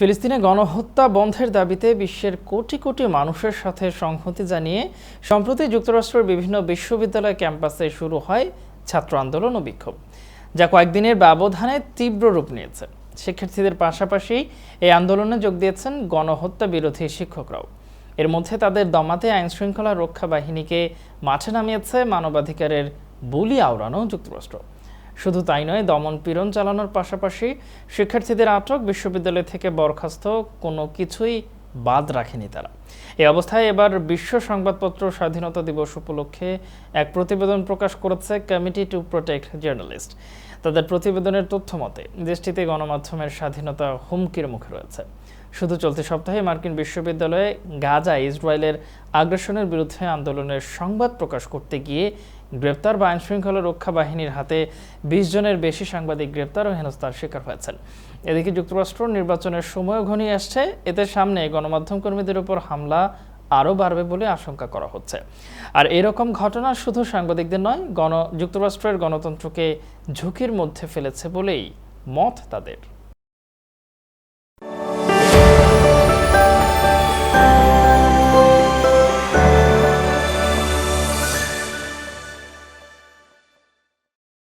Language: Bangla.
ফিলিস্তিনে গণহত্যা বন্ধের দাবিতে বিশ্বের কোটি কোটি মানুষের সাথে সংহতি জানিয়ে সম্প্রতি যুক্তরাষ্ট্রের বিভিন্ন বিশ্ববিদ্যালয় ক্যাম্পাসে শুরু হয় ছাত্র আন্দোলন ও বিক্ষোভ, যা কয়েকদিনের ব্যবধানে তীব্র রূপ নিয়েছে। শিক্ষার্থীদের পাশাপাশি এই আন্দোলনে যোগ দিয়েছেন গণহত্যা বিরোধী শিক্ষকরাও। এর মধ্যে তাদের দমাতে আইনশৃঙ্খলা রক্ষা বাহিনীকে মাঠে নামিয়েছে মানবাধিকারের বুলি আওড়ানো যুক্তরাষ্ট্র। শুধু তাই নয়, দমন পীড়ন চালানোর পাশাপাশি শিক্ষার্থীদের আটক বিশ্ববিদ্যালয় থেকে বরখাস্ত কোনো কিছুই বাদ রাখেনি তারা। এই অবস্থায় এবার বিশ্ব সংবাদপত্র স্বাধীনতা দিবস উপলক্ষে এক প্রতিবেদন প্রকাশ করেছে কমিটি টু প্রোটেক্ট জার্নালিস্ট। তাদের প্রতিবেদনের তথ্য মতে, দেশটিতে গণমাধ্যমের স্বাধীনতা হুমকির মুখে রয়েছে। শুধু চলতি সপ্তাহে মার্কিন বিশ্ববিদ্যালয়ে গাজা ইসরায়েলের আগ্রাসনের বিরুদ্ধে আন্দোলনের সংবাদ প্রকাশ করতে গিয়ে গ্রেপ্তার বা আইনশৃঙ্খলা রক্ষা বাহিনীর হাতে বিশ জনের বেশি সাংবাদিক গ্রেপ্তার ও হেনস্থার শিকার হয়েছেন। এদিকে যুক্তরাষ্ট্র নির্বাচনের সময় ঘনিয়ে আসছে। এতে সামনে গণমাধ্যম কর্মীদের উপর হামলা আরও বাড়বে বলে আশঙ্কা করা হচ্ছে। আর এরকম ঘটনা শুধু সাংবাদিকদের নয়, গণ যুক্তরাষ্ট্রের গণতন্ত্রকে ঝুঁকির মধ্যে ফেলেছে বলেই মত তাদের।